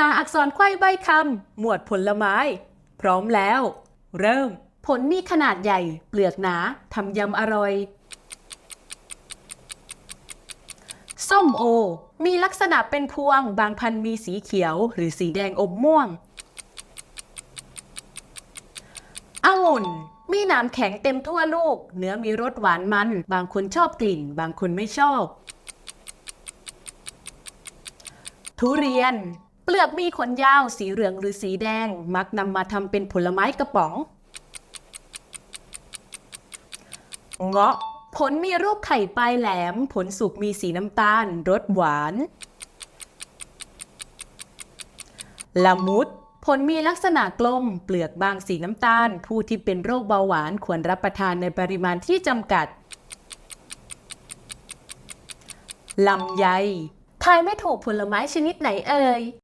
นาอักษรไขว้ใบคำหมวดผลไม้ พร้อมแล้ว เริ่ม ผลมีขนาดใหญ่ เปลือกหนาทำยำอร่อย ส้มโอ มีลักษณะเป็นพวง บางพันธุ์มีสีเขียว หรือสีแดงอมม่วงองุ่น มีหนามแข็งเต็มทั่วลูก เนื้อมีรสหวานมัน บางคนชอบกลิ่น บางคนไม่ชอบ ทุเรียน เปลือกมีขนยาวสีเหลืองหรือสีแดง มักนำมาทำเป็นผลไม้กระป๋อง เงาะ ผลมีรูปไข่ปลายแหลม ผลสุกมีสีน้ำตาล รสหวาน ละมุด ผลมีลักษณะกลม เปลือกบางสีน้ำตาล ผู้ที่เป็นโรคเบาหวานควรรับประทานในปริมาณที่จำกัด ลำไย ทายไม่ถูกผลไม้ชนิดไหนเอ่ย